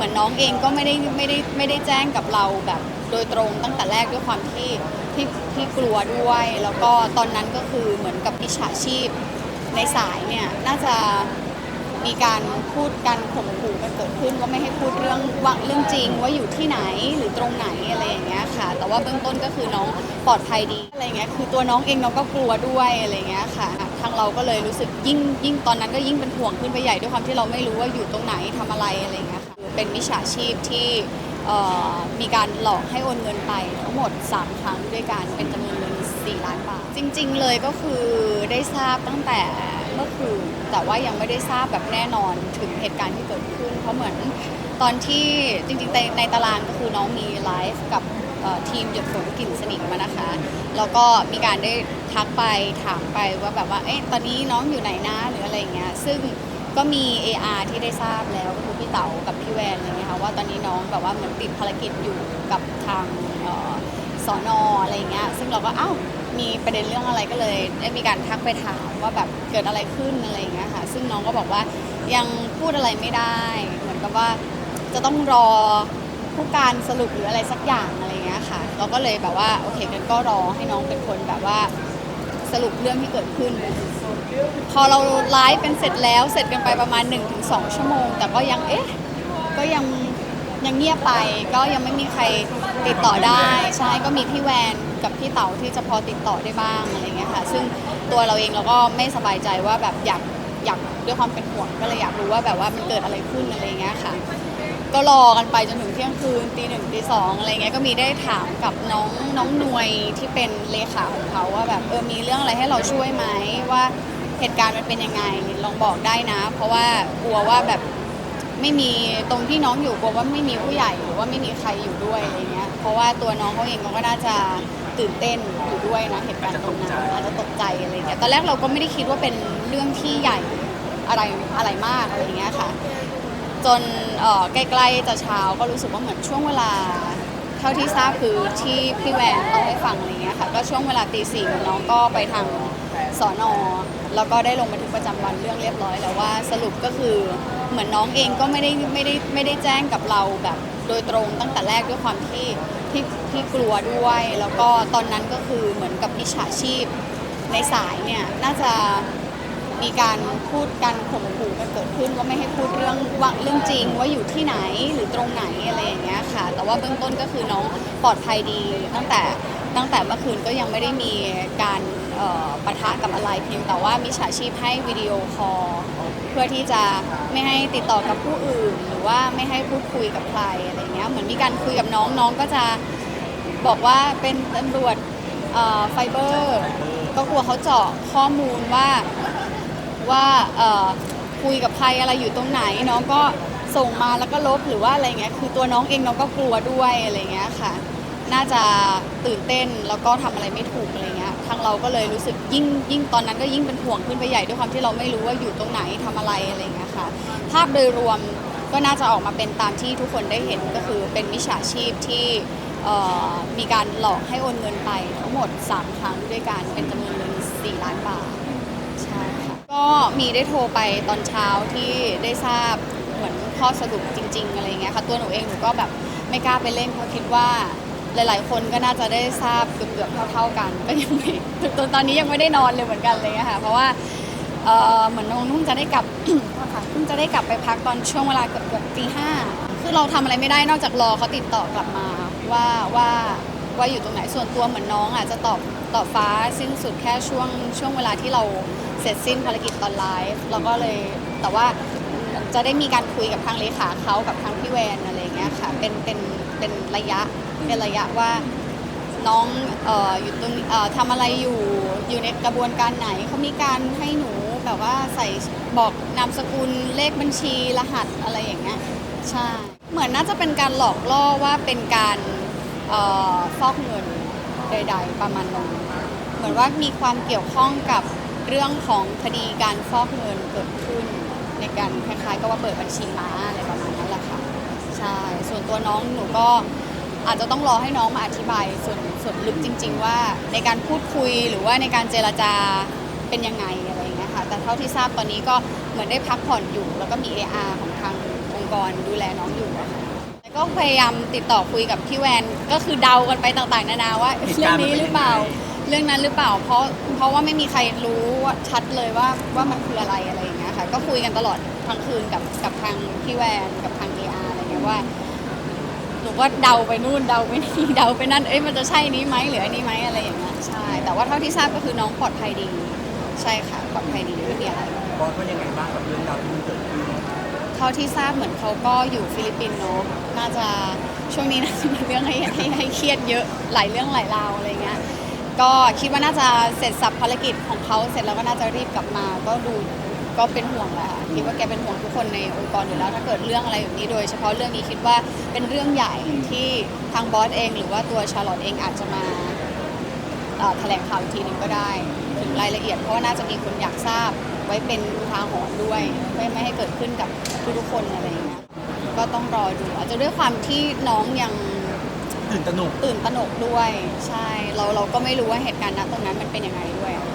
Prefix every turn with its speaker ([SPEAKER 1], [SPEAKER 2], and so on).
[SPEAKER 1] เหมือนน้องเองก็ไม่ได้ไม่ได้ไม่ได้แจ้งกับเราแบบโดยตรงตั้งแต่แรกด้วยความที่ที่ที่กลัวด้วย แล้วก็ตอนนั้นก็คือเหมือนกับมิจฉาชีพในสายเนี่ยน่าจะมีการพูดกันข่มขู่กันเกิดขึ้นว่าไม่ให้พูดเรื่องว่าเรื่องจริงว่าอยู่ที่ไหนหรือตรงไหนอะไรอย่างเงี้ยค่ะ แต่ว่าเบื้องต้นก็คือน้องปลอดภัยดีอะไรเงี้ยคือตัวน้องเองน้องก็กลัวด้วยอะไรเงี้ยค่ะ ทางเราก็เลยรู้สึกยิ่งยิ่งตอนนั้นก็ยิ่งเป็นห่วงขึ้นไปใหญ่ด้วยความที่เราไม่รู้ว่าอยู่ตรงไหนทำอะไรอะไรเงี้ย เป็นมิจฉาชีพที่มีการหลอกให้โอนเงินไปทั้งหมด 3 ครั้งด้วยกันเป็นจำนวนเงิน4ล้านบาท จริง ๆ เลยก็คือได้ทราบตั้งแต่เมื่อคืนแต่ว่ายังไม่ได้ทราบแบบแน่นอนถึงเหตุการณ์ที่เกิดขึ้น เพราะเหมือนตอนที่จริงๆในในตารางก็คือน้องมีไลฟ์กับทีมหยดฝนกลิ่นสนิทมานะคะ แล้วก็มีการได้ทักไปถามไปว่าแบบว่าเอ๊ะตอนนี้น้องอยู่ไหนนะหรืออะไรเงี้ยซึ่งก็มี AR ที่ได้ทราบแล้วก็ เต๋ากับพี่แวนอะไรเงี้ยค่ะว่าตอนนี้น้องแบบว่าเหมือนติดภารกิจอยู่กับทางเอ่อสอนออะไรเงี้ยซึ่งเราก็อ้าวมีประเด็นเรื่องอะไรก็เลยได้มีการทักไปถามว่าแบบเกิดอะไรขึ้นอะไรเงี้ยค่ะซึ่งน้องก็บอกว่ายังพูดอะไรไม่ได้ เหมือนกับว่าจะต้องรอผู้การสรุปหรืออะไรสักอย่างอะไรเงี้ยค่ะ เราก็เลยแบบว่าโอเคงั้นก็รอให้น้องเป็นคนแบบว่า สรุปเรื่องที่เกิดขึ้น พอเราไลฟ์กันเสร็จแล้วเสร็จกันไปประมาณ 1-2 ชั่วโมง แต่ก็ยังเอ๊ะก็ยังยังเงียบไปก็ยังไม่มีใครติดต่อได้ใช่ก็มีพี่แวนกับพี่เต๋าที่จะพอติดต่อได้บ้างอะไรเงี้ยค่ะ ซึ่งตัวเราเองเราก็ไม่สบายใจว่าแบบอยากอยากด้วยความเป็นห่วงก็เลยอยากรู้ว่าแบบว่ามันเกิดอะไรขึ้นอะไรเงี้ยค่ะ ก็รอกันไปจนถึงเที่ยงคืนตีหนึ่งตีสองอะไรเงี้ยก็มีได้ถามกับน้องน้องนวยที่เป็นเลขาของเขาว่าแบบเออมีเรื่องอะไรให้เราช่วยไหมว่าเหตุการณ์มันเป็นยังไงลองบอกได้นะ เพราะว่ากลัวว่าแบบไม่มีตรงที่น้องอยู่กลัวว่าไม่มีผู้ใหญ่หรือว่าไม่มีใครอยู่ด้วยอะไรเงี้ยเพราะว่าตัวน้องเขาเองเขาก็น่าจะตื่นเต้นอยู่ด้วยนะเหตุการณ์ตรงนั้นอาจจะตกใจอะไรเงี้ยตอนแรกเราก็ไม่ได้คิดว่าเป็นเรื่องที่ใหญ่อะไรอะไรมากอะไรเงี้ยค่ะ จนใกล้ๆจะเช้าก็รู้สึกว่าเหมือนช่วงเวลา เท่าที่ทราบคือที่พี่แวนเล่าให้ฟังอะไรเงี้ยค่ะก็ช่วงเวลาตีสี่น้องก็ไปทางสอนอแล้วก็ได้ลงบันทึกประจำวันเรื่องเรียบร้อยแล้วว่าสรุปก็คือเหมือนน้องเองก็ไม่ได้ไม่ได้ไม่ได้แจ้งกับเราแบบโดยตรงตั้งแต่แรกด้วยความที่ที่ที่กลัวด้วย แล้วก็ตอนนั้นก็คือเหมือนกับมิจฉาชีพในสายเนี่ยน่าจะ มีการพูดกันข่มขู่กันเกิดขึ้นว่าไม่ให้พูดเรื่องว่าเรื่องจริงว่าอยู่ที่ไหนหรือตรงไหนอะไรอย่างเงี้ยค่ะ แต่ว่าเบื้องต้นก็คือน้องปลอดภัยดี ตั้งแต่ตั้งแต่เมื่อคืนก็ยังไม่ได้มีการออปะทะกับอะไรเพียงแต่ว่ามิจฉาชีพให้วิดีโอคอลเพื่อที่จะไม่ให้ติดต่อกับผู้อื่น หรือว่าไม่ให้พูดคุยกับใครอะไรเงี้ยเหมือนมีการคุยกับน้องน้องก็จะบอกว่าเป็นตำรวจไฟเบอร์ก็กลัวเขาเจาะข้อมูลว่า ว่าคุยกับใครอะไรอยู่ตรงไหน น้องก็ส่งมาแล้วก็ลบหรือว่าอะไรเงี้ยคือตัวน้องเองน้องก็กลัวด้วยอะไรเงี้ยค่ะ น่าจะตื่นเต้นแล้วก็ทำอะไรไม่ถูกอะไรเงี้ยทางเราก็เลยรู้สึกยิ่งยิ่งตอนนั้นก็ยิ่งเป็นห่วงขึ้นไปใหญ่ด้วยความที่เราไม่รู้ว่าอยู่ตรงไหนทำอะไรอะไรเงี้ยค่ะ ภาพโดยรวมก็น่าจะออกมาเป็นตามที่ทุกคนได้เห็นก็คือเป็นมิจฉาชีพที่มีการหลอกให้โอนเงินไปทั้งหมด 3 ครั้งด้วยกันเป็นจำนวนเงิน4ล้านบาทใช่ ก็มีได้โทรไปตอนเช้าที่ได้ทราบเหมือนข้อสรุปจริง ๆ อะไรเงี้ยค่ะตัวหนูเองหนูก็แบบไม่กล้าไปเล่นเพราะคิดว่าหลาย ๆ คนก็น่าจะได้ทราบเกือบๆเท่าๆกัน ก็ยังไม่ตอนตอนนี้ยังไม่ได้นอนเลยเหมือนกันเลยค่ะเพราะว่าเอ่อเหมือนน้องนุ่งจะได้กลับ ค่ะเพิ่งจะได้กลับไปพักตอนช่วงเวลาเกือบเกือบตีห้าคือเราทำอะไรไม่ได้นอกจากรอเขาติดต่อกลับมาว่าว่าว่าอยู่ตรงไหนส่วนตัวเหมือนน้องอะจะตอบตอบฟ้าสิ้นสุดแค่ช่วงช่วงเวลาที่เรา เสร็จสิ้นภารกิจตอนไลฟ์เราก็เลยแต่ว่าจะได้มีการคุยกับทางเลขาเขากับทางพี่แวนอะไรเงี้ยค่ะเป็นเป็นเป็นระยะเป็นระยะว่าน้องเอ่ออยู่ตรงเอ่อทำอะไรอยู่อยู่ในกระบวนการไหนเขามีการให้หนูแบบว่าใส่บอกนามสกุลเลขบัญชีรหัสอะไรอย่างเงี้ยใช่เหมือนน่าจะเป็นการหลอกล่อว่าเป็นการเอ่อฟอกเงินใด ๆ ประมาณนั้นเหมือนว่ามีความเกี่ยวข้องกับ เรื่องของคดีการฟอกเงินเกิดขึ้น ในการคล้ายๆกับว่าเปิดบัญชีม้าอะไรประมาณนั้นแหละค่ะใช่ส่วนตัวน้องหนูก็อาจจะต้องรอให้น้องมาอธิบายส่วนส่วนลึกจริง ๆ ว่าในการพูดคุยหรือว่าในการเจรจาเป็นยังไงอะไรอย่างเงี้ยค่ะแต่เท่าที่ทราบตอนนี้ก็เหมือนได้พักผ่อนอยู่ แล้วก็มี AR ของทางองค์กรดูแลน้องอยู่อะค่ะก็พยายามติดต่อคุยกับพี่แวนก็คือเดากันไปต่างๆ นานาว่า
[SPEAKER 2] เรื่
[SPEAKER 1] อ
[SPEAKER 2] งนี้
[SPEAKER 1] หรือเปล่า เรื่องนั้นหรือเปล่า เพราะเพราะว่าไม่มีใครรู้ว่าชัดเลยว่าว่ามันคืออะไรอะไรอย่างเงี้ยค่ะ ก็คุยกันตลอดทั้งคืนกับกับทางพี่แวนกับทางเออาร์อะไรเงี้ยว่าหนูก็เดาไปนู่นเดาไปนี่เดาไปนั่นเอ้ยมันจะใช่นี้ไหมหรืออันนี้ไหมอะไรอย่างเงี้ยใช่ แต่ว่าเท่าที่ทราบก็คือน้องปลอดภัยดี ใช่ค่ะปลอดภัยดีไม่มีอะไร
[SPEAKER 2] บอสว่ายังไงบ้างกับเรื่องราวที่มันเกิดขึ้น
[SPEAKER 1] เท่าที่ทราบเหมือนเขาก็อยู่ฟิลิปปินส์เนาะน่าจะช่วงนี้น่าจะมีเรื่องให้ให้ให้เครียดเยอะหลายเรื่องหลายราวอะไรเงี้ย ก็คิดว่าน่าจะเสร็จสับภารกิจของเขาเสร็จแล้วก็น่าจะรีบกลับมา ก็ดูก็เป็นห่วงแหละค่ะคิดว่าแกเป็นห่วงทุกคนในองค์กรอยู่แล้วถ้าเกิดเรื่องอะไรแบบนี้โดย เฉพาะเรื่องนี้คิดว่าเป็นเรื่องใหญ่ที่ทางบอสเอง หรือว่าตัวชาร์ลอตเองอาจจะมาเอ่อแถลงข่าวอีกทีหนึงก็ได้ถึงรายละเอียดเพราะว่าน่าจะมีคนอยากทราบไว้เป็นอุทาหรณ์ด้วย ไม่ไม่ให้เกิดขึ้นกับทุกๆคนอะไรอย่างเงี้ยก็ต้องรอดูอาจจะด้วยความที่น้องยัง
[SPEAKER 2] ตื่นตระหนก
[SPEAKER 1] ตื่นตระหนกด้วย ใช่ เราเราก็ไม่รู้ว่าเหตุการณ์ณตรงนั้นมันเป็นยังไงด้วยอะ